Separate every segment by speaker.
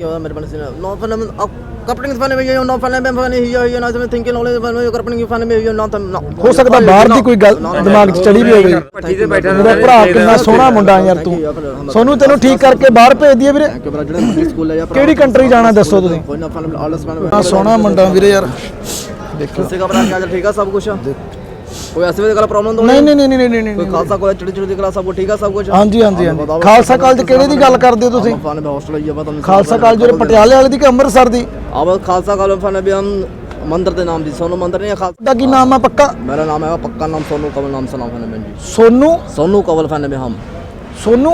Speaker 1: ਕਿਉਂ ਮੇਰੇ ਬਣ ਸੀ ਨੋ ਫਿਲਮ ਕਪਟਿੰਗ ਫਨ ਵਿੱਚ ਨੋ ਫਿਲਮ ਮੈਂ ਫਨ ਹੀ ਹੋਈ ਨਾ ਸਮੇਂ ਥਿੰਕਿੰਗ ਨੋਲੇ ਫਨ ਵਿੱਚ ਕਪਟਿੰਗ ਫਨ ਵਿੱਚ ਨੋ ਤਾਂ
Speaker 2: ਹੋ ਸਕਦਾ ਬਾਹਰ ਦੀ ਕੋਈ ਗੱਲ ਦਿਮਾਗ 'ਚ ਚੜੀ ਵੀ ਹੋਵੇ।
Speaker 3: ਭੱਠੀ ਤੇ ਬੈਠਾ
Speaker 2: ਮੇਰਾ ਭਰਾ ਕਿੰਨਾ ਸੋਹਣਾ ਮੁੰਡਾ ਯਾਰ ਤੂੰ। ਸੋਨੂੰ ਤੈਨੂੰ ਠੀਕ ਕਰਕੇ ਬਾਹਰ ਭੇਜ ਦਈਏ ਵੀਰੇ। ਕਿਹੜੀ ਕੰਟਰੀ ਜਾਣਾ ਦੱਸੋ ਤੁਸੀਂ?
Speaker 1: ਕੋਈ ਨਾ ਫਿਲਮ ਆਲਸ
Speaker 2: ਬਣ ਸੋਹਣਾ ਮੁੰਡਾ ਵੀਰੇ ਯਰ। ਦੇਖੋ
Speaker 1: ਸੇ ਕਪੜਾ ਕਿਆ ਠੀਕ ਆ ਸਭ ਕੁਝ ਕੋਈ ਐਸੇ ਵੇ ਗੱਲ ਪ੍ਰੋਬਲਮ ਤਾਂ
Speaker 2: ਨਹੀਂ ਨਹੀਂ ਨਹੀਂ ਨਹੀਂ ਨਹੀਂ
Speaker 1: ਕੋਈ ਖਾਲਸਾ ਕਾਲਜ ਚਿੜੀ ਚਿੜੀ ਦੀ ਕਲਾਸ ਸਭ ਕੁਝ ਠੀਕ ਆ ਸਭ ਕੁਝ
Speaker 2: ਹਾਂਜੀ ਹਾਂਜੀ ਹਾਂਜੀ। ਖਾਲਸਾ ਕਾਲਜ ਕਿਹੜੇ ਦੀ ਗੱਲ ਕਰਦੇ ਹੋ ਤੁਸੀਂ?
Speaker 1: ਫਨ ਹੌਸਟਲ ਹੀ ਆ ਬਾ
Speaker 2: ਖਾਲਸਾ ਕਾਲਜ ਜਿਹੜੇ ਪਟਿਆਲੇ ਵਾਲੇ ਦੀ ਕਿ ਅੰਮ੍ਰਿਤਸਰ ਦੀ?
Speaker 1: ਆਵਾ ਖਾਲਸਾ ਕਾਲਜ ਫਨ ਵੀ ਹਮ ਮੰਦਰ ਦੇ ਨਾਮ ਦੀ। ਸੋਨੂ ਮੰਦਰ ਨਹੀਂ ਖਾਲਸਾ?
Speaker 2: ਦਾ ਕੀ ਨਾਮ ਆ ਪੱਕਾ?
Speaker 1: ਮੇਰਾ ਨਾਮ ਹੈ ਪੱਕਾ ਨਾਮ ਸੋਨੂ ਕਮਲ ਨਾਮ ਸਨਾਮ ਫਨ ਜੀ।
Speaker 2: ਸੋਨੂ?
Speaker 1: ਸੋਨੂ ਕਮਲ ਫਨ ਵੀ ਹਮ।
Speaker 2: ਸੋਨੂ?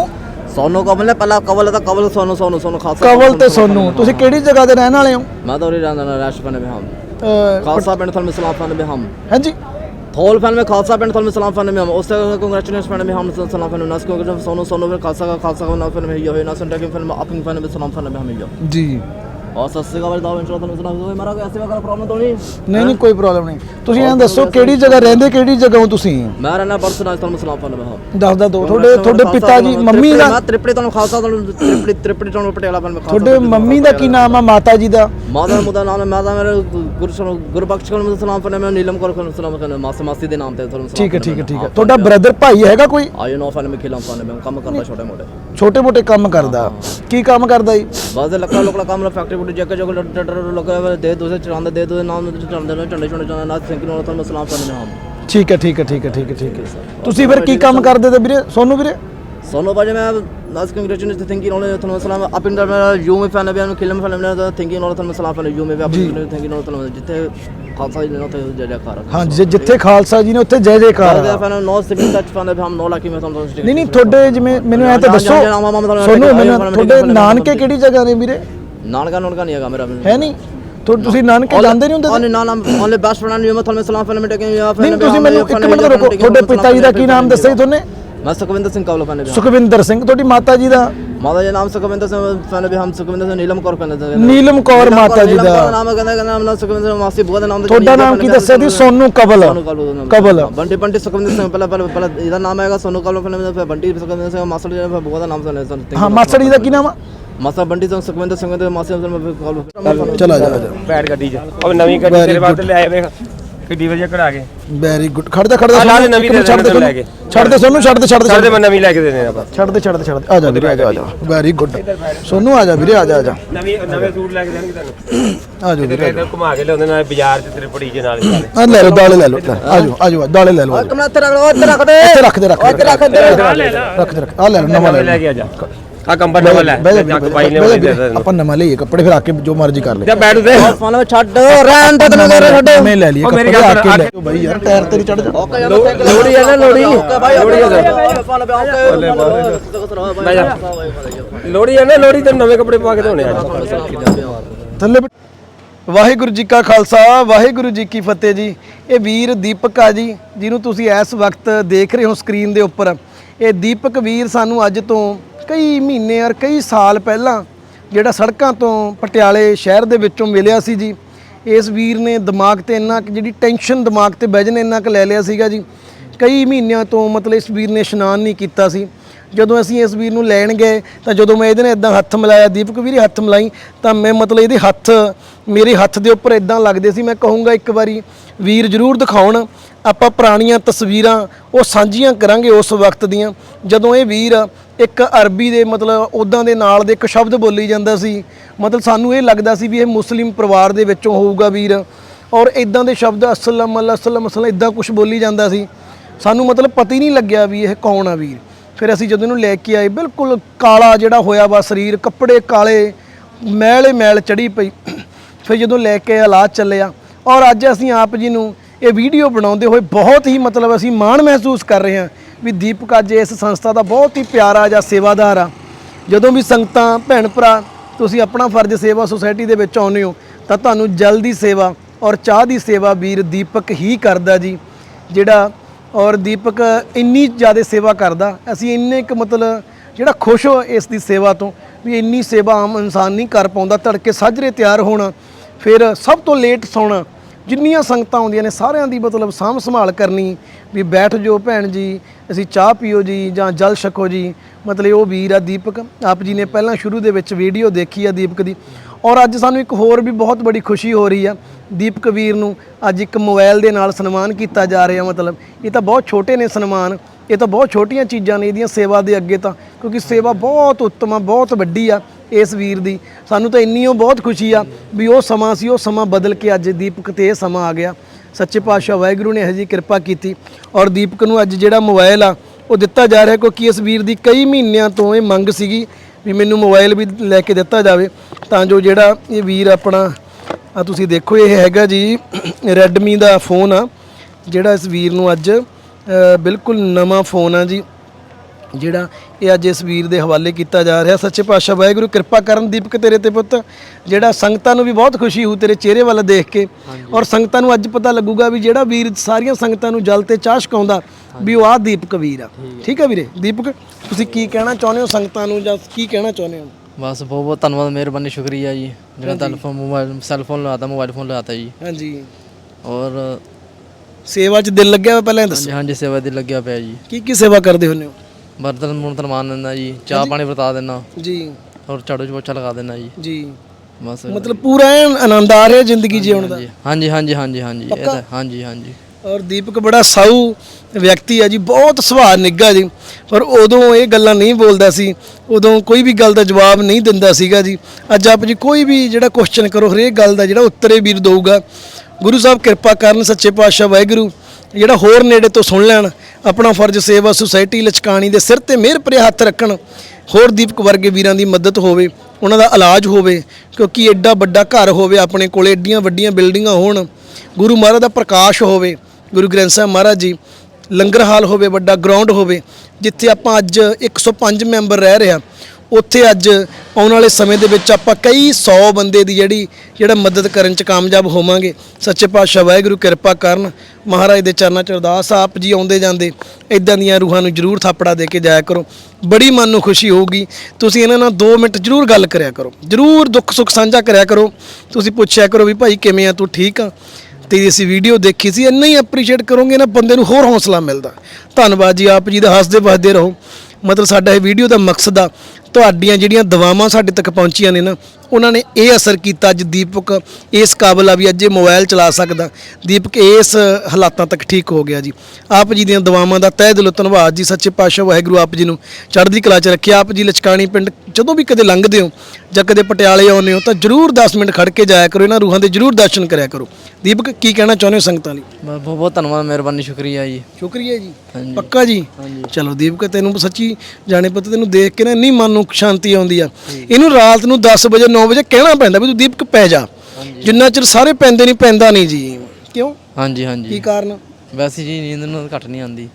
Speaker 1: ਸੋਨੂ ਕਮਲ ਨੇ ਪਹਿਲਾਂ ਕਮਲ ਤਾਂ ਕਮਲ ਸੋਨੂ ਸੋਨੂ ਸੋਨੂ ਖਾਲਸਾ
Speaker 2: ਕਮਲ ਤੇ ਸੋਨੂ ਤੁਸੀਂ ਕਿਹੜੀ ਜਗ੍ਹਾ ਦੇ ਰਹਿਣ ਵਾਲੇ ਹੋ?
Speaker 1: ਮੈਂ ਤਾਂ ਉਰੇ
Speaker 2: ਰਹਿੰਦਾ
Speaker 1: ਰਾਸ਼ਪਨ ਵੀ ਹਮ। ਖਾਲਸਾ ਪਿੰਡ ਤੁਹਾਨੂੰ ਸਲਾਮ ਹਮ।
Speaker 2: ਹਾਂਜੀ।
Speaker 1: ਹੋਲ ਫੈਨ ਮੇ ਖਾਲਸਾ ਪਿੰਡ ਤੁਹਾਨੂੰ ਸਲਾਮ ਫਨ ਮੇ ਹਮ ਉਸ ਤਰ੍ਹਾਂ ਕੰਗ੍ਰੈਚੁਲੇਸ਼ਨ ਫਨ ਮੇ ਹਮ ਸਲਾਮ ਫਨ ਨਾਸ ਕੰਗ੍ਰੈਚੁਲੇਸ਼ਨ ਸੋਨੋ ਸੋਨੋ ਖਾਲਸਾ ਖਾਲਸਾ ਨਾਸ ਫਨ ਮੇ ਹੀ ਹੋਏ ਨਾਸ ਫਨ ਮੇ ਆਪਿੰਗ ਫਨ ਮੇ ਸਲਾਮ ਫਨ ਮੇ ਹਮ
Speaker 2: ਜੀ
Speaker 1: ਔਰ ਸਤਿ ਸ੍ਰੀ ਅਕਾਲ ਦਾਵਨ ਚੋਦਨ ਮਸਲਾ ਹੋਵੇ ਮਾਰਾ ਐਸੀ ਵਗੈਰਾ ਪ੍ਰੋਬਲਮ ਤਾਂ ਨਹੀਂ?
Speaker 2: ਨਹੀਂ ਨਹੀਂ ਕੋਈ ਪ੍ਰੋਬਲਮ ਨਹੀਂ। ਤੁਸੀਂ ਇਹ ਦੱਸੋ ਕਿਹੜੀ ਜਗ੍ਹਾ ਰਹਿੰਦੇ ਕਿਹੜੀ ਜਗ੍ਹਾ ਹੋ ਤੁਸੀਂ?
Speaker 1: ਮੈਂ ਰਹਿਣਾ ਬਰਸਨ ਅਸਲ ਮਸਲਾ ਫਨ ਮੈਂ
Speaker 2: ਦੱਸਦਾ ਦੋ ਤੁਹਾਡੇ ਤੁਹਾਡੇ ਪਿਤਾ ਜੀ ਮੰਮੀ ਦਾ
Speaker 1: ਮੈਂ ਤ੍ਰਿਪੜੇ ਤੁਹਾਨੂੰ ਖਾਲਸਾ ਤੁਹਾਨੂੰ ਤ੍ਰਿਪੜੇ ਤ੍ਰਿਪੜੇ ਤੁਹਾਨੂੰ ਪਟਿਆਲਾ ਬਨ ਮੈਂ
Speaker 2: ਤੁਹਾਡੇ ਮੰਮੀ ਦਾ ਕੀ ਨਾਮ ਆ ਮਾਤਾ ਜੀ ਦਾ?
Speaker 1: ਮਾਤਾ ਮੁਦਾ ਨਾਮ ਹੈ ਮਾਤਾ ਮੇਰੇ ਗੁਰਸ਼ਨ ਗੁਰਬਖਸ਼ ਕੋਲ ਮਸਲਾ ਸਲਾਮ ਫਨ ਮੈਂ ਨੀਲਮ ਕੋਲ ਕੋਲ ਸਲਾਮ ਕਰਨ ਮਾਸ ਮਾਸੀ ਦੇ ਨਾਮ ਤੇ ਤੁਹਾਨੂੰ
Speaker 2: ਠੀਕ ਹੈ ਠੀਕ ਹੈ ਠੀਕ ਹੈ। ਤੁਹਾਡਾ ਬ੍ਰਦਰ ਭਾਈ ਹੈਗਾ ਕੋਈ?
Speaker 1: ਆਈ ਨੋ ਫਨ ਮੈਂ ਖਿਲਾਮ ਫਨ ਮੈਂ ਕੰਮ ਕਰਦਾ ਛੋਟੇ ਮੋਟੇ।
Speaker 2: ਛੋਟੇ ਮੋਟੇ ਕੰਮ ਕਰਦਾ। ਕੀ ਕੰਮ ਕਰਦਾ ਜੀ?
Speaker 1: ਬਸ ਦੇ ਲੱਕਾ ਲੋਕਲਾ ਕੰਮ ਫੈਕਟਰੀ ਫੁੱਟ ਜੱਕੇ ਜੋ ਡਰ ਲਗਾ ਦੇ ਦੋ ਚਲਾਉਂਦੇ ਦੇ ਦੋ ਨਾਮ ਚਲਾਉਂਦੇ ਨੇ ਝੰਡੇ ਝੰਡੇ ਚਲਾਉਂਦੇ ਨਾ ਸਿੰਘ ਨੂੰ ਤੁਹਾਨੂੰ ਸਲਾਮ ਮੈਂ ਹਾਂ
Speaker 2: ਠੀਕ ਹੈ ਠੀਕ ਹੈ ਠੀਕ ਹੈ ਠੀਕ ਹੈ। ਠੀਕ ਹੈ ਤੁਸੀਂ ਫਿਰ ਕੀ ਕੰਮ ਕਰਦੇ ਤੇ ਵੀਰੇ? ਸੋਨੂੰ ਵੀਰੇ?
Speaker 1: ਸੋਨੋ ਬਾਜੀ ਮੈਂ ਨਾਸ ਕੰਗ੍ਰੈਚੁਲੇਸ਼ਨ ਥਿੰਕਿੰਗ ਨੋਲੇ ਤੁਹਾਨੂੰ ਸਲਾਮ ਅਪ ਇਨ ਦਾ ਯੂ ਮੇ ਫਨ ਮੈਂ ਖਿਲਮ ਫਨ ਮੈਂ ਥਿੰਕਿੰਗ ਨੋਲੇ ਤੁਹਾਨੂੰ ਸਲਾਮ ਫਨ ਯੂ ਮੇ ਵੀ ਅਪ ਥਿੰਕਿੰਗ ਨੋਲੇ ਤੁਹਾਨੂੰ ਜਿੱਥੇ ਖਾਲਸਾ ਜੀ ਨੇ ਉੱਥੇ ਜੈ ਜੈਕਾਰ
Speaker 2: ਹਾਂ ਜਿ- ਜਿੱਥੇ ਖਾਲਸਾ ਜੀ ਨੇ ਉੱਥੇ ਜੈ ਜੈਕਾਰ ਆ।
Speaker 1: ਫਨ ਨੋ ਸਿਵਿੰਗ ਟੱਚ ਫਨ ਹਮ ਨੋ ਲਾਕੀ ਮੈਂ ਤੁਹਾਨੂੰ
Speaker 2: ਨਹੀਂ ਨਹੀਂ ਤੁਹਾਡੇ ਜਿਵੇਂ ਮੈਨੂੰ ਐ ਤਾਂ ਦੱਸੋ। ਸੋਨੂੰ ਮੈਨੂੰ ਤੁਹਾਡੇ ਨਾਨਕੇ ਕਿਹੜੀ ਜਗ੍ਹਾ ਨੇ ਵੀਰੇ?
Speaker 1: ਨਾਨਕਾ ਨਾਨਕਾ ਨਹੀਂ ਹੈਗਾ ਮੇਰਾ
Speaker 2: ਹੈ ਨਹੀਂ? ਤੁਸੀਂ ਨਾਨਕੇ ਜਾਂਦੇ ਨਹੀਂ ਹੁੰਦੇ
Speaker 1: ਉਹਨੇ ਨਾ ਨਾਮ ਉਹਨੇ ਬੈਸਟ ਫਰੈਂਡ ਨੂੰ ਮੈਂ ਤੁਹਾਨੂੰ ਸਲਾਮ ਫਨ ਮੈਂ ਟੇਕਿੰਗ ਯਾ
Speaker 2: ਨਹੀਂ ਤੁਸੀਂ ਮੈਨੂੰ ਇੱਕ ਮਿੰਟ ਰੁਕੋ ਤੁਹਾਡੇ ਪਿਤਾ ਜੀ ਦਾ ਕੀ ਨਾਮ ਦੱਸਿਆ ਜੀ ਤੁਹਾਨੇ?
Speaker 1: ਮੈਂ ਸੁਖਵਿੰਦਰ ਸਿੰਘ ਕਵਲ ਫਨ
Speaker 2: ਸੁਖਵਿੰਦਰ ਸਿੰਘ ਤੁਹਾਡੀ ਮਾਤਾ ਜੀ ਦਾ?
Speaker 1: ਮਾਤਾ ਜੀ ਨਾਮ ਸੁਖਵਿੰਦਰ ਸਿੰਘ ਫਨ ਵੀ ਹਮ ਸੁਖਵਿੰਦਰ ਸਿੰਘ ਨੀਲਮ ਕੌਰ ਫਨ
Speaker 2: ਨੀਲਮ ਕੌਰ ਮਾਤਾ ਜੀ ਦਾ।
Speaker 1: ਨਾਮ ਕਹਿੰਦਾ ਕਹਿੰਦਾ ਨਾਮ ਸੁਖਵਿੰਦਰ ਸਿੰਘ ਮਾਸੀ ਬੁਆ ਦਾ ਨਾਮ
Speaker 2: ਤੁਹਾਡਾ ਨਾਮ ਕੀ ਦੱਸਿਆ ਸੀ ਸੋਨੂ ਕਬਲ
Speaker 1: ਸੋਨੂ ਦਾ।
Speaker 2: ਕਬਲ
Speaker 1: ਬੰਟੀ ਬੰਟੀ ਸੁਖਵਿੰਦਰ ਸਿੰਘ ਪਹਿਲਾਂ ਪਹਿਲਾਂ ਪਹਿਲਾਂ ਇਹਦਾ ਨਾਮ ਹੈਗਾ ਸੋਨੂ ਕਵਲ ਫਨ ਫਿਰ ਬੰਟੀ ਸੁਖਵਿੰਦਰ ਸਿੰਘ ਮਾਸੜ ਜੀ ਨੇ ਬੁਆ ਦਾ ਨਾਮ ਸੁਣਿਆ
Speaker 2: ਹਾਂ ਮਾਸੜ ਜੀ ਦਾ ਕੀ ਨਾਮ ਆ?
Speaker 1: ਮਾਸਾ ਬੰਟੀ ਸਿੰਘ ਸੁਖਵਿੰਦਰ ਸਿੰਘ ਦੇ ਮਾਸੀ ਨੂੰ ਕਵਲ
Speaker 2: ਚਲਾ ਜਾ
Speaker 3: ਬੈਠ ਗੱਡੀ 'ਚ। ਉਹ ਨਵੀਂ ਗੱਡੀ ਤੇਰੇ ਵਾਸਤੇ ਲੈ ਆਏ ਵੇਖ। ਕਿੱਡੀ ਵਧੀਆ ਕਢਾ ਕੇ।
Speaker 2: ਵੈਰੀ ਗੁੱਡ ਖੜ ਜਾ ਖੜ ਜਾ
Speaker 3: ਆ ਲਾ ਦੇ
Speaker 2: ਸੋਨੂੰ,
Speaker 3: ਨਵੀਂ ਦੇ
Speaker 2: ਛੱਡ ਦੇ
Speaker 3: ਦੇ ਲੈ
Speaker 2: ਸੋਨੂੰ।
Speaker 3: ਕੇ।
Speaker 2: ਛੱਡ ਦੇ ਸੋਨੂੰ ਛੱਡ ਦੇ ਛੱਡ ਦੇ।
Speaker 3: ਚੱਲ ਤੇ ਮੈਂ ਨਵੀਂ ਲੈ ਕੇ ਦੇ ਦੇਣਾ ਬਸ
Speaker 2: ਛੱਡ ਦੇ ਛੱਡ ਦੇ ਛੱਡ ਦੇ। ਆ ਜਾ ਵੀਰੇ ਆ ਜਾ ਆ ਜਾ। ਵੈਰੀ ਗੁੱਡ ਸੋਨੂੰ ਆ ਜਾ ਵੀਰੇ ਆ ਜਾ ਆ ਜਾ।
Speaker 3: ਨਵੀਂ ਨਵੇਂ ਸੂਟ ਲੈ ਕੇ ਦੇਣਗੇ ਤੁਹਾਨੂੰ
Speaker 2: ਆ ਜਾ ਵੀਰੇ
Speaker 3: ਤੇ ਘੁਮਾ ਕੇ ਲਿਆਉਂਦੇ ਨਾਲ ਬਾਜ਼ਾਰ 'ਚ ਤੇਰੇ ਪੜੀ 'ਚ ਨਾਲ ਹੀ। ਸਾਰੇ
Speaker 2: ਆ ਲੈ ਲਓ ਦਾਲੇ ਲੈ ਲਓ ਲੈ, ਆ ਜਾਓ ਆ ਜਾਓ ਦਾਲੇ ਲੈ ਲਓ। ਆ ਜਾਓ।
Speaker 1: ਇੱਥੇ ਰੱਖ ਲਓ ਇੱਥੇ ਰੱਖ ਦੇ।
Speaker 2: ਇੱਥੇ ਰੱਖ ਦੇ ਰੱਖ ਦੇ।
Speaker 1: ਰੱਖ ਦੇ।
Speaker 2: ਰੱਖ ਦੇ ਰੱਖ ਆ ਲੈ ਲਓ ਨਵਾਂ ਲੈ
Speaker 3: ਲੈ
Speaker 2: ਲਓ।
Speaker 3: ਕੇ ਆ ਜਾ। ਆ ਕੰਬਰ ਨਵਾਂ ਲੈ
Speaker 2: ਬਹਿ ਜਾ
Speaker 3: ਬਾਈ ਨੇ
Speaker 2: ਬਹਿ ਜਾ
Speaker 3: ਉਹ ਦੇ
Speaker 2: ਵੀਰੇ,
Speaker 3: ਦੇ
Speaker 2: ਆਪਾਂ ਨਵਾਂ ਲਈਏ ਕੱਪੜੇ ਫਿਰ ਆ ਕੇ ਜੋ ਮਰਜ਼ੀ ਕਰ ਲੈ
Speaker 3: ਜਾ ਬੈਠ ਦੇ।
Speaker 1: ਫਨ ਛੱਡ ਰਹਿਣ ਦੇ ਤੈਨੂੰ ਮੇਰੇ ਛੱਡ।
Speaker 2: ਮੈਂ ਲੈ ਲਈਏ ਕੱਪੜੇ ਆ ਕੇ ਲੈ ਬਾਈ ਯਾਰ। ਟਾਇਰ ਤੇਰੀ ਚੜ ਜਾ।
Speaker 1: ਓਕੇ ਯਾਰ
Speaker 3: ਲੋੜੀ ਹੈ ਨਾ ਲੋੜੀ। ਲੋੜੀ ਹੈ ਜਾ। ਲੋੜੀ ਹੈ ਨਾ ਲੋੜੀ ਤੇ ਨਵੇਂ ਕੱਪੜੇ ਪਾ ਕੇ ਧੋਣੇ ਅੱਜ।
Speaker 2: ਥੱਲੇ ਵਾਹਿਗੁਰੂ ਜੀ ਕਾ ਖਾਲਸਾ ਵਾਹਿਗੁਰੂ ਜੀ ਕੀ ਫਤਿਹ ਜੀ। ਇਹ ਵੀਰ ਦੀਪਕ ਆ ਜੀ ਜਿਹਨੂੰ ਤੁਸੀਂ ਇਸ ਵਕਤ ਦੇਖ ਰਹੇ ਹੋ ਸਕਰੀਨ ਦੇ ਉੱਪਰ। ਇਹ ਦੀਪਕ ਵੀਰ ਸਾਨੂੰ ਅੱਜ ਤੋਂ ਕਈ ਮਹੀਨੇ ਔਰ ਕਈ ਸਾਲ ਪਹਿਲਾਂ ਜਿਹੜਾ ਸੜਕਾਂ ਤੋਂ ਪਟਿਆਲੇ ਸ਼ਹਿਰ ਦੇ ਵਿੱਚੋਂ ਮਿਲਿਆ ਸੀ ਜੀ, ਇਸ ਵੀਰ ਨੇ ਦਿਮਾਗ ਤੇ ਇੰਨਾ ਕੁ ਜਿਹੜੀ ਟੈਨਸ਼ਨ ਦਿਮਾਗ ਤੇ ਵਜਨ ਇੰਨਾ ਕੁ ਲੈ ਲਿਆ ਸੀਗਾ ਜੀ। ਕਈ ਮਹੀਨਿਆਂ ਤੋਂ ਮਤਲਬ ਇਸ ਵੀਰ ਨੇ ਇਸ਼ਨਾਨ ਨਹੀਂ ਕੀਤਾ ਸੀ। ਜਦੋਂ ਅਸੀਂ ਇਸ ਵੀਰ ਨੂੰ ਲੈਣ ਗਏ, ਤਾਂ ਜਦੋਂ ਮੈਂ ਇਹਦੇ ਨਾਲ ਇਦਾਂ ਹੱਥ ਮਿਲਾਇਆ, ਦੀਪਕ ਵੀਰੇ ਹੱਥ ਮਿਲਾਈ, ਤਾਂ ਮੈਂ ਮਤਲਬ ਇਹਦੇ ਹੱਥ, ਮੇਰੇ ਹੱਥ ਦੇ ਉੱਪਰ ਇਦਾਂ ਲੱਗਦੇ ਸੀ। ਮੈਂ ਕਹੂੰਗਾ ਇੱਕ ਵਾਰੀ, ਵੀਰ ਜ਼ਰੂਰ ਦਿਖਾਉਣ, ਆਪਾਂ ਪੁਰਾਣੀਆਂ ਤਸਵੀਰਾਂ ਉਹ ਸਾਂਝੀਆਂ ਕਰਾਂਗੇ ਉਸ ਵਕਤ ਦੀਆਂ। ਜਦੋਂ ਇਹ ਵੀਰ ਇੱਕ ਅਰਬੀ ਦੇ ਮਤਲਬ ਉਦਾਂ ਦੇ ਨਾਲ ਦੇ ਇੱਕ ਸ਼ਬਦ ਬੋਲੀ ਜਾਂਦਾ ਸੀ। ਮਤਲਬ ਸਾਨੂੰ ਇਹ ਲੱਗਦਾ ਸੀ ਵੀ ਇਹ ਮੁਸਲਿਮ ਪਰਿਵਾਰ ਦੇ ਵਿੱਚੋਂ ਹੋਊਗਾ ਵੀਰ। ਔਰ ਇਦਾਂ ਦੇ ਸ਼ਬਦ ਅਸਲਮ ਅਸਲਮ ਅਸਲਮ ਇਦਾਂ ਕੁਝ ਬੋਲੀ ਜਾਂਦਾ ਸੀ। ਸਾਨੂੰ ਮਤਲਬ ਪਤਾ ਹੀ ਨਹੀਂ ਲੱਗਿਆ ਵੀ ਇਹ ਕੌਣ ਆ ਵੀਰ। ਫਿਰ ਅਸੀਂ ਜਦੋਂ ਇਹਨੂੰ ਲੈ ਕੇ ਆਏ, ਬਿਲਕੁਲ ਕਾਲਾ ਜਿਹੜਾ ਹੋਇਆ ਵਾ ਸਰੀਰ, ਕੱਪੜੇ ਕਾਲੇ, ਮੈਲੇ ਮੈਲ ਚੜੀ ਪਈ। ਫਿਰ ਜਦੋਂ ਲੈ ਕੇ ਇਲਾਜ ਚੱਲਿਆ। ਔਰ ਅੱਜ ਅਸੀਂ ਆਪ ਜੀ ਨੂੰ ਇਹ ਵੀਡੀਓ ਬਣਾਉਂਦੇ ਹੋਏ ਬਹੁਤ ਹੀ ਮਤਲਬ ਅਸੀਂ ਮਾਣ ਮਹਿਸੂਸ ਕਰ ਰਹੇ ਹਾਂ ਵੀ ਦੀਪਕ ਅੱਜ ਇਸ ਸੰਸਥਾ ਦਾ ਬਹੁਤ ਹੀ ਪਿਆਰਾ ਜਾਂ ਸੇਵਾਦਾਰ ਆ। ਜਦੋਂ ਵੀ ਸੰਗਤਾਂ, ਭੈਣ ਭਰਾ, ਤੁਸੀਂ ਆਪਣਾ ਫਰਜ਼ ਸੇਵਾ ਸੁਸਾਇਟੀ ਦੇ ਵਿੱਚ ਆਉਂਦੇ ਹੋ, ਤਾਂ ਤੁਹਾਨੂੰ ਜਲ ਦੀ ਸੇਵਾ ਔਰ ਚਾਹ ਦੀ ਸੇਵਾ ਵੀਰ ਦੀਪਕ ਹੀ ਕਰਦਾ ਜੀ। ਜਿਹੜਾ ਔਰ ਦੀਪਕ ਇੰਨੀ ਜ਼ਿਆਦਾ ਸੇਵਾ ਕਰਦਾ, ਅਸੀਂ ਇੰਨੇ ਕੁ ਮਤਲਬ ਜਿਹੜਾ ਖੁਸ਼ ਹੋ ਇਸ ਦੀ ਸੇਵਾ ਤੋਂ, ਵੀ ਇੰਨੀ ਸੇਵਾ ਆਮ ਇਨਸਾਨ ਨਹੀਂ ਕਰ ਪਾਉਂਦਾ, ਤੜਕੇ ਸਾਜਰੇ ਤਿਆਰ ਹੋਣਾ, ਫਿਰ ਸਭ ਤੋਂ ਲੇਟ ਸੌਣਾ ਜਿੰਨੀਆਂ ਸੰਗਤਾਂ ਆਉਂਦੀਆਂ ਨੇ, ਸਾਰਿਆਂ ਦੀ ਮਤਲਬ ਸਾਂਭ ਸੰਭਾਲ ਕਰਨੀ, ਵੀ ਬੈਠ ਜੋ ਭੈਣ ਜੀ, ਅਸੀਂ ਚਾਹ ਪੀਓ ਜੀ ਜਾਂ ਜਲ ਛਕੋ ਜੀ। ਮਤਲਬ ਉਹ ਵੀਰ ਆ ਦੀਪਕ, ਆਪ ਜੀ ਨੇ ਪਹਿਲਾਂ ਸ਼ੁਰੂ ਦੇ ਵਿੱਚ ਵੀਡੀਓ ਦੇਖੀ ਆ ਦੀਪਕ ਦੀ। ਔਰ ਅੱਜ ਸਾਨੂੰ ਇੱਕ ਹੋਰ ਵੀ ਬਹੁਤ ਬੜੀ ਖੁਸ਼ੀ ਹੋ ਰਹੀ ਆ, ਦੀਪਕ ਵੀਰ ਨੂੰ ਅੱਜ ਇੱਕ ਮੋਬਾਈਲ ਦੇ ਨਾਲ ਸਨਮਾਨ ਕੀਤਾ ਜਾ ਰਿਹਾ ਮਤਲਬ। ਇਹ ਤਾਂ ਬਹੁਤ ਛੋਟੇ ਨੇ ਸਨਮਾਨ, ਇਹ ਤਾਂ ਬਹੁਤ ਛੋਟੀਆਂ ਚੀਜ਼ਾਂ ਨੇ, ਇਹਦੀਆਂ ਸੇਵਾ ਦੇ ਅੱਗੇ ਤਾਂ, ਕਿਉਂਕਿ ਸੇਵਾ ਬਹੁਤ ਉੱਤਮ ਆ, ਬਹੁਤ ਵੱਡੀ ਆ। ਇਸ ਵੀਰ ਦੀ। ਸਾਨੂੰ ਤਾਂ ਇੰਨੀ ਉਹ ਬਹੁਤ ਖੁਸ਼ੀ ਆ ਵੀ ਉਹ ਸਮਾਂ ਸੀ, ਉਹ ਸਮਾਂ ਬਦਲ ਕੇ ਅੱਜ ਦੀਪਕ ਤੇ ਇਹ ਸਮਾਂ ਆ ਗਿਆ। ਸੱਚੇ ਪਾਤਸ਼ਾਹ ਵਾਹਿਗੁਰੂ ਨੇ ਹਜੀ ਕਿਰਪਾ ਕੀਤੀ ਔਰ ਦੀਪਕ ਨੂੰ ਅੱਜ ਜਿਹੜਾ ਮੋਬਾਈਲ ਆ, ਉਹ ਦਿੱਤਾ ਜਾ ਰਿਹਾ ਕਿਉਂਕਿ ਇਸ ਵੀਰ ਦੀ ਕਈ ਮਹੀਨਿਆਂ ਤੋਂ ਇਹ ਮੰਗ ਸੀਗੀ ਵੀ ਮੈਨੂੰ ਮੋਬਾਈਲ ਵੀ ਲੈ ਕੇ ਦਿੱਤਾ ਜਾਵੇ। ਤਾਂ ਜੋ ਜਿਹੜਾ ਇਹ ਵੀਰ ਆਪਣਾ ਆ ਤੁਸੀਂ ਦੇਖੋ, ਇਹ ਹੈਗਾ ਜੀ ਰੈਡਮੀ ਦਾ ਫੋਨ ਆ, ਜਿਹੜਾ ਇਸ ਵੀਰ ਨੂੰ ਅੱਜ ਬਿਲਕੁਲ ਨਵਾਂ ਫੋਨ ਆ ਜੀ, ਜਿਹੜਾ ਇਹ ਅੱਜ ਇਸ ਵੀਰ ਦੇ ਹਵਾਲੇ ਕੀਤਾ ਜਾ ਰਿਹਾ। ਸੱਚੇ ਪਾਤਸ਼ਾਹ ਵਾਹਿਗੁਰੂ ਕਿਰਪਾ ਕਰਨ ਦੀਪਕ ਤੇਰੇ ਤੇ ਪੁੱਤ। ਜਿਹੜਾ ਸੰਗਤਾਂ ਨੂੰ ਵੀ ਬਹੁਤ ਖੁਸ਼ੀ ਹੋਊ ਤੇਰੇ ਚਿਹਰੇ ਵੱਲ ਦੇਖ ਕੇ। ਔਰ ਸੰਗਤਾਂ ਨੂੰ ਅੱਜ ਪਤਾ ਲੱਗੂਗਾ ਵੀ ਜਿਹੜਾ ਵੀਰ ਸਾਰੀਆਂ ਸੰਗਤਾਂ ਨੂੰ ਜਲ ਤੇ ਚਾਹ ਛਕਾਉਂਦਾ ਵੀ ਉਹ ਆ ਦੀਪਕ ਵੀਰ ਆ। ਠੀਕ ਹੈ। ਵੀਰੇ? ਦੀਪਕ ਤੁਸੀਂ ਕੀ ਕਹਿਣਾ ਚਾਹੁੰਦੇ ਹੋ ਸੰਗਤਾਂ ਨੂੰ ਜਾਂ ਕੀ ਕਹਿਣਾ ਚਾਹੁੰਦੇ ਹੋ?
Speaker 1: ਬਸ ਬਹੁਤ ਬਹੁਤ ਧੰਨਵਾਦ ਮਿਹਰਬਾਨੀ ਸ਼ੁਕਰੀਆ ਜੀ। ਜਿਹੜਾ ਟੈਲੀਫੋਨ ਮੋਬਾਈਲ ਸੈੱਲ ਫੋਨ ਲਗਾਤਾ ਮੋਬਾਈਲ ਫੋਨ ਲਗਾਤਾ ਜੀ।
Speaker 2: ਹਾਂਜੀ।
Speaker 1: ਔਰ
Speaker 2: ਸੇਵਾ 'ਚ ਦਿਲ ਲੱਗਿਆ ਹੋਇਆ ਪਹਿਲਾਂ ਦੱਸੋ।
Speaker 1: ਹਾਂਜੀ ਹਾਂਜੀ ਸੇਵਾ ਦੇ ਲੱਗਿਆ ਪਿਆ ਜੀ।
Speaker 2: ਕੀ ਕੀ ਸੇਵਾ ਕਰਦੇ ਹੁੰਦੇ ਹੋ?
Speaker 1: ਬਰਤਨ ਮੁਰਤਨ ਮਾਨ ਦਿੰਦਾ ਜੀ ਚਾਹ ਪਾਣੀ ਵਰਤਾ ਦਿੰਦਾ।
Speaker 2: ਜੀ।
Speaker 1: ਔਰ ਝਾੜੂ ਪੋਚਾ ਲਗਾ ਦਿੰਦਾ ਜੀ।
Speaker 2: ਜੀ।
Speaker 1: ਬਸ।
Speaker 2: ਮਤਲਬ ਪੂਰਾ ਐਨ ਆਨੰਦ ਆ ਰਿਹਾ ਜ਼ਿੰਦਗੀ ਜਿਉਣ ਦਾ।
Speaker 1: ਹਾਂਜੀ। ਹਾਂਜੀ ਹਾਂਜੀ ਹਾਂਜੀ ਇਹ ਤਾਂ ਹਾਂਜੀ ਹਾਂਜੀ।
Speaker 2: ਔਰ ਦੀਪਕ ਬੜਾ ਸਾਊ ਵਿਅਕਤੀ ਆ ਜੀ ਬਹੁਤ ਸੁਭਾਅ ਨਿੱਘਾ ਜੀ। ਪਰ ਉਦੋਂ ਇਹ ਗੱਲਾਂ ਨਹੀਂ ਬੋਲਦਾ ਸੀ ਉਦੋਂ ਕੋਈ ਵੀ ਗੱਲ ਦਾ ਜਵਾਬ ਨਹੀਂ ਦਿੰਦਾ ਸੀਗਾ ਜੀ। ਅੱਜ ਆਪ ਜੀ ਕੋਈ ਵੀ ਜਿਹੜਾ ਕੁਐਸਚਨ ਕਰੋ ਹਰੇਕ ਗੱਲ ਦਾ ਜਿਹੜਾ ਉੱਤਰ ਵੀਰ ਦਊਗਾ। ਗੁਰੂ ਸਾਹਿਬ ਕਿਰਪਾ ਕਰਨ ਸੱਚੇ ਪਾਤਸ਼ਾਹ ਵਾਹਿਗੁਰੂ। ਜਿਹੜਾ ਹੋਰ ਨੇੜੇ ਤੋਂ ਸੁਣ ਲੈਣ, ਆਪਣਾ ਫਰਜ਼ ਸੇਵਾ ਸੁਸਾਇਟੀ ਲਚਕਾਣੀ ਦੇ ਸਿਰ ਤੇ ਮਿਹਰ ਭਰੇ ਹੱਥ ਰੱਖਣ, ਹੋਰ ਦੀਪਕ ਵਰਗੇ ਵੀਰਾਂ ਦੀ ਮਦਦ ਹੋਵੇ, ਉਹਨਾਂ ਦਾ ਇਲਾਜ ਹੋਵੇ, ਕਿਉਂਕਿ ਐਡਾ ਵੱਡਾ ਘਰ ਹੋਵੇ, ਆਪਣੇ ਕੋਲੇ ਐਡੀਆਂ ਵੱਡੀਆਂ ਬਿਲਡਿੰਗਾਂ ਹੋਣ, ਗੁਰੂ ਮਹਾਰਾਜ ਦਾ ਪ੍ਰਕਾਸ਼ ਹੋਵੇ, ਗੁਰੂ ਗ੍ਰੰਥ ਸਾਹਿਬ ਮਹਾਰਾਜ ਜੀ, ਲੰਗਰ ਹਾਲ ਹੋਵੇ, ਵੱਡਾ ਗਰਾਊਂਡ ਹੋਵੇ, ਜਿੱਥੇ ਆਪਾਂ ਅੱਜ 105 ਮੈਂਬਰ ਰਹਿ ਰਿਹਾ ਉੱਥੇ ਅੱਜ ਆਉਣ ਵਾਲੇ ਸਮੇਂ ਦੇ ਵਿੱਚ ਆਪਾਂ ਕਈ 100 ਬੰਦੇ ਦੀ ਜਿਹੜੀ, ਜਿਹੜਾ ਮਦਦ ਕਰਨ ਚ ਕਾਮਯਾਬ ਹੋਵਾਂਗੇ। ਸੱਚੇ ਪਾਤਸ਼ਾਹ ਵਾਹਿਗੁਰੂ ਕਿਰਪਾ ਕਰਨ। ਮਹਾਰਾਜ ਦੇ ਚਰਨਾਂ ਚ ਅਰਦਾਸ ਆਪ ਜੀ ਆਉਂਦੇ ਜਾਂਦੇ। ਇਦਾਂ ਦੀਆਂ ਰੂਹਾਂ ਨੂੰ ਜਰੂਰ ਥਾਪੜਾ ਦੇ ਕੇ ਜਾਇਆ ਕਰੋ। ਬੜੀ ਮਨ ਨੂੰ ਖੁਸ਼ੀ ਹੋਊਗੀ। ਤੁਸੀਂ ਇਹਨਾਂ ਨਾਲ 2 ਮਿੰਟ ਜਰੂਰ ਗੱਲ ਕਰਿਆ ਕਰੋ। ਜਰੂਰ ਦੁੱਖ ਸੁੱਖ ਸਾਂਝਾ ਕਰਿਆ ਕਰੋ। ਤੁਸੀਂ ਪੁੱਛਿਆ ਕਰੋ ਵੀ ਭਾਈ ਕਿਵੇਂ ਆ, ਤੂੰ ਠੀਕ ਆ? ਤੇ ਅਸੀਂ ਵੀਡੀਓ ਦੇਖੀ ਸੀ, ਇੰਨਾ ਹੀ ਐਪਰੀਸ਼ੀਏਟ ਕਰੋਗੇ ਨਾ ਬੰਦੇ ਨੂੰ ਹੋਰ ਹੌਸਲਾ ਮਿਲਦਾ। ਧੰਨਵਾਦ ਜੀ ਆਪ ਜੀ ਦਾ। ਹੱਸਦੇ ਵਸਦੇ ਰਹੋ। ਮਤਲਬ ਸਾਡਾ ਇਹ ਵੀਡੀਓ ਦਾ ਮਕਸਦ ਆ ਤੁਹਾਡੀਆਂ ਜਿਹੜੀਆਂ ਦਵਾਵਾਂ ਸਾਡੇ ਤੱਕ ਪਹੁੰਚੀਆਂ ਨੇ ਨਾ ਉਹਨਾਂ ਨੇ ਇਹ ਅਸਰ ਕੀਤਾ ਅੱਜ ਦੀਪਕ ਇਸ ਕਾਬਲ ਆ ਵੀ ਅੱਜ ਇਹ ਮੋਬਾਈਲ ਚਲਾ ਸਕਦਾ। ਦੀਪਕ ਇਸ ਹਾਲਾਤਾਂ ਤੱਕ ਠੀਕ ਹੋ ਗਿਆ ਜੀ। ਆਪ ਜੀ ਦੀਆਂ ਦਵਾਵਾਂ ਦਾ ਤਹਿ ਦਿਲੋਂ ਧੰਨਵਾਦ ਜੀ ਸੱਚੇ ਪਾਤਸ਼ਾਹ ਵਾਹਿਗੁਰੂ ਆਪ ਜੀ ਨੂੰ। ਚੜ੍ਹਦੀ ਕਲਾ 'ਚ ਰੱਖਿਆ ਆਪ ਜੀ ਲਚਕਾਣੀ ਪਿੰਡ ਜਦੋਂ ਵੀ ਕਦੇ ਲੰਘਦੇ ਹੋ ਜਾਂ ਕਦੇ ਪਟਿਆਲੇ ਆਉਂਦੇ ਹੋ ਤਾਂ ਜਰੂਰ 10 ਮਿੰਟ ਖੜ ਕੇ ਜਾਇਆ ਕਰੋ ਇਹਨਾਂ ਰੂਹਾਂ ਦੇ ਜਰੂਰ ਦਰਸ਼ਨ ਕਰਿਆ ਕਰੋ। ਦੀਪਕ ਕੀ ਕਹਿਣਾ ਚਾਹੁੰਦੇ ਹੋ ਸੰਗਤਾਂ ਲਈ?
Speaker 1: ਬਹੁਤ ਬਹੁਤ ਧੰਨਵਾਦ ਮਿਹਰਬਾਨੀ ਸ਼ੁਕਰੀਆ ਜੀ।
Speaker 2: ਸ਼ੁਕਰੀਆ ਜੀ। ਪੱਕਾ ਜੀ? ਚਲੋ ਦੀਪਕ ਤੈਨੂੰ ਸੱਚੀ ਜਾਣੇ ਪਤਾ ਤੈਨੂੰ ਦੇਖ ਕੇ ਨਾ ਇੰਨੀ ਮਨ ਨੂੰ ਸ਼ਾਂਤੀ ਆਉਂਦੀ ਆ। ਇਹਨੂੰ ਰਾਤ ਨੂੰ 10 ਵਜੇ 9 ਵਜੇ ਕਹਿਣਾ ਪੈਂਦਾ ਵੀ ਤੂੰ ਦੀਪਕ ਪੈ ਜਾ। ਜਿੰਨਾ ਚਿਰ ਸਾਰੇ ਪੈਂਦੇ ਨਹੀਂ ਪੈਂਦਾ ਨਹੀਂ ਜੀ। ਕਿਉਂ?
Speaker 1: ਹਾਂਜੀ
Speaker 2: ਕੀ
Speaker 1: ਹਾਂਜੀ
Speaker 2: ਕਾਰਨ?
Speaker 1: ਵੈਸੇ ਜੀ ਨੀਂਦ ਨੂੰ ਘੱਟ ਨਹੀਂ ਆਉਂਦੀ।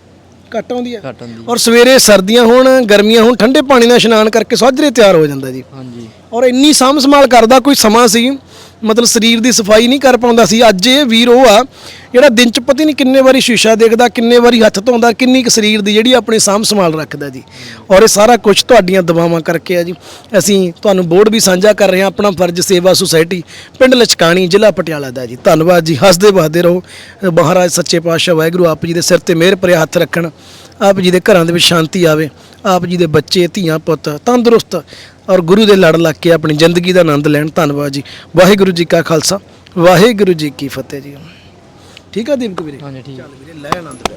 Speaker 2: ਘੱਟ ਆਉਂਦੀ ਆ?
Speaker 1: ਘੱਟ ਆਉਂਦੀ।
Speaker 2: ਔਰ ਸਵੇਰੇ ਸਰਦੀਆਂ ਹੋਣ ਗਰਮੀਆਂ ਹੋਣ ਠੰਡੇ ਪਾਣੀ ਨਾਲ ਇਸ਼ਨਾਨ ਕਰਕੇ ਸਾਜਰੇ ਤਿਆਰ ਹੋ ਜਾਂਦਾ ਜੀ।
Speaker 1: ਹਾਂਜੀ।
Speaker 2: ਔਰ ਇੰਨੀ ਸਾਂਭ ਸੰਭਾਲ ਕਰਦਾ ਕੋਈ ਸਮਾਂ ਸੀ ਮਤਲਬ ਸਰੀਰ ਦੀ ਸਫ਼ਾਈ ਨਹੀਂ ਕਰ ਪਾਉਂਦਾ ਸੀ। ਅੱਜ ਇਹ ਵੀਰ ਉਹ ਆ, ਜਿਹੜਾ ਦਿਨ ਚ ਪਤਾ ਨਹੀਂ ਕਿੰਨੇ ਵਾਰੀ ਸ਼ੀਸ਼ਾ ਦੇਖਦਾ, ਕਿੰਨੇ ਵਾਰੀ ਹੱਥ ਧੋਂਦਾ, ਕਿੰਨੀ ਕੁ ਸਰੀਰ ਦੀ ਜਿਹੜੀ ਆਪਣੀ ਸਾਂਭ ਸੰਭਾਲ ਰੱਖਦਾ ਜੀ। ਔਰ ਇਹ ਸਾਰਾ ਕੁਝ ਤੁਹਾਡੀਆਂ ਦਵਾਵਾਂ ਕਰਕੇ ਆ ਜੀ। ਅਸੀਂ ਤੁਹਾਨੂੰ ਬੋਰਡ ਵੀ ਸਾਂਝਾ ਕਰ ਰਹੇ ਹਾਂ, ਆਪਣਾ ਫਰਜ਼ ਸੇਵਾ ਸੁਸਾਇਟੀ ਪਿੰਡ ਲਚਕਾਣੀ, ਜ਼ਿਲ੍ਹਾ ਪਟਿਆਲਾ ਦਾ ਜੀ। ਧੰਨਵਾਦ ਜੀ। ਹੱਸਦੇ ਵਸਦੇ ਰਹੋ। ਮਹਾਰਾਜ ਸੱਚੇ ਪਾਤਸ਼ਾਹ, ਵਾਹਿਗੁਰੂ ਆਪ ਜੀ ਦੇ ਸਿਰ ਤੇ ਮਿਹਰ ਭਰੇ ਹੱਥ ਰੱਖਣ। ਆਪ ਜੀ ਦੇ ਘਰਾਂ ਦੇ ਵਿੱਚ ਸ਼ਾਂਤੀ ਆਵੇ। ਆਪ ਜੀ ਦੇ ਬੱਚੇ, ਧੀਆਂ, ਪੁੱਤ ਤੰਦਰੁਸਤ ਔਰ ਗੁਰੂ ਦੇ ਲੜ ਲੱਗ ਕੇ ਆਪਣੀ ਜ਼ਿੰਦਗੀ ਦਾ ਆਨੰਦ ਲੈਣ। ਧੰਨਵਾਦ ਜੀ। ਵਾਹਿਗੁਰੂ ਜੀ ਕਾ ਖਾਲਸਾ। ਵਾਹਿਗੁਰੂ ਜੀ ਕੀ ਫਤਿਹ ਜੀ। ਠੀਕ ਆ ਦੀਪਕ ਵੀਰੇ?
Speaker 1: ਹਾਂਜੀ ਠੀਕ।
Speaker 2: ਚੱਲ ਵੀਰੇ ਲੈ ਆਨੰਦ ਲੈ।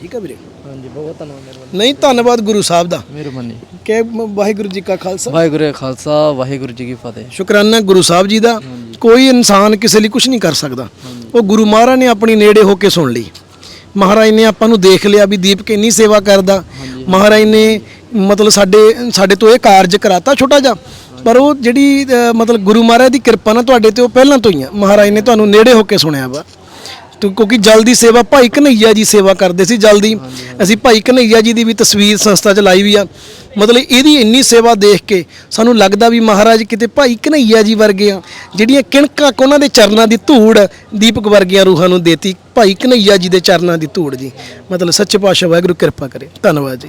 Speaker 2: ਠੀਕ ਆ ਵੀਰੇ?
Speaker 1: ਹਾਂਜੀ ਬਹੁਤ ਧੰਨਵਾਦ ਮਿਹਰਬਾਨੀ।
Speaker 2: ਨਹੀਂ ਧੰਨਵਾਦ ਗੁਰੂ ਸਾਹਿਬ ਦਾ।
Speaker 1: ਮਿਹਰਬਾਨੀ।
Speaker 2: ਕਿ ਵਾਹਿਗੁਰੂ ਜੀ ਕਾ ਖਾਲਸਾ।
Speaker 1: ਵਾਹਿਗੁਰੂ ਖਾਲਸਾ ਵਾਹਿਗੁਰੂ ਜੀ ਕੀ ਫਤਿਹ।
Speaker 2: ਸ਼ੁਕਰਾਨਾ ਗੁਰੂ ਸਾਹਿਬ ਜੀ ਦਾ। ਕੋਈ ਇਨਸਾਨ ਕਿਸੇ ਲਈ ਕੁਝ ਨਹੀਂ ਕਰ ਸਕਦਾ। ਉਹ ਗੁਰੂ ਮਹਾਰਾਜ ਨੇ ਆਪਣੀ ਨੇੜੇ ਹੋ ਕੇ ਸੁਣ ਲਈ। ਮਹਾਰਾਜ ਨੇ ਆਪਾਂ ਨੂੰ ਦੇਖ ਲਿਆ ਵੀ ਦੀਪਕ ਇੰਨੀ ਸੇਵਾ ਕਰਦਾ। ਮਹਾਰਾਜ ਨੇ ਮਤਲਬ ਸਾਡੇ ਸਾਡੇ ਤੋਂ ਇਹ ਕਾਰਜ ਕਰਾਤਾ ਛੋਟਾ ਜਿਹਾ। ਪਰ ਉਹ ਜਿਹੜੀ ਮਤਲਬ ਗੁਰੂ ਮਹਾਰਾਜ ਦੀ ਕਿਰਪਾ ਨਾਲ ਤੁਹਾਡੇ ਤੇ ਉਹ ਪਹਿਲਾਂ ਤੋਂ ਹੀ ਆ। ਮਹਾਰਾਜ ਨੇ ਤੁਹਾਨੂੰ ਨੇੜੇ ਹੋ ਕੇ ਸੁਣਿਆ ਵਾ। ਤੋ ਕਿਉਂਕਿ ਜਲਦੀ ਸੇਵਾ ਭਾਈ ਕਨਈਆ ਜੀ ਸੇਵਾ ਕਰਦੇ ਸੀ ਜਲਦੀ। ਅਸੀਂ ਭਾਈ ਕਨਈਆ ਜੀ ਦੀ ਵੀ ਤਸਵੀਰ ਸੰਸਥਾ 'ਚ ਲਾਈ ਵੀ ਆ। ਮਤਲਬ ਇਹਦੀ ਇੰਨੀ ਸੇਵਾ ਦੇਖ ਕੇ ਸਾਨੂੰ ਲੱਗਦਾ ਵੀ ਮਹਾਰਾਜ ਕਿਤੇ ਭਾਈ ਕਨਈਆ ਜੀ ਵਰਗੇ ਆ। ਜਿਹੜੀਆਂ ਕਿਣਕਾਂ ਕੁ ਉਹਨਾਂ ਦੇ ਚਰਨਾਂ ਦੀ ਧੂੜ ਦੀਪਕ ਵਰਗੀਆਂ ਰੂਹਾਂ ਨੂੰ ਦੇਤੀ। ਭਾਈ ਕਨਈਆ ਜੀ ਦੇ ਚਰਨਾਂ ਦੀ ਧੂੜ ਜੀ। ਮਤਲਬ ਸੱਚੇ ਪਾਤਸ਼ਾਹ ਵਾਹਿਗੁਰੂ ਕਿਰਪਾ ਕਰੇ। ਧੰਨਵਾਦ ਜੀ।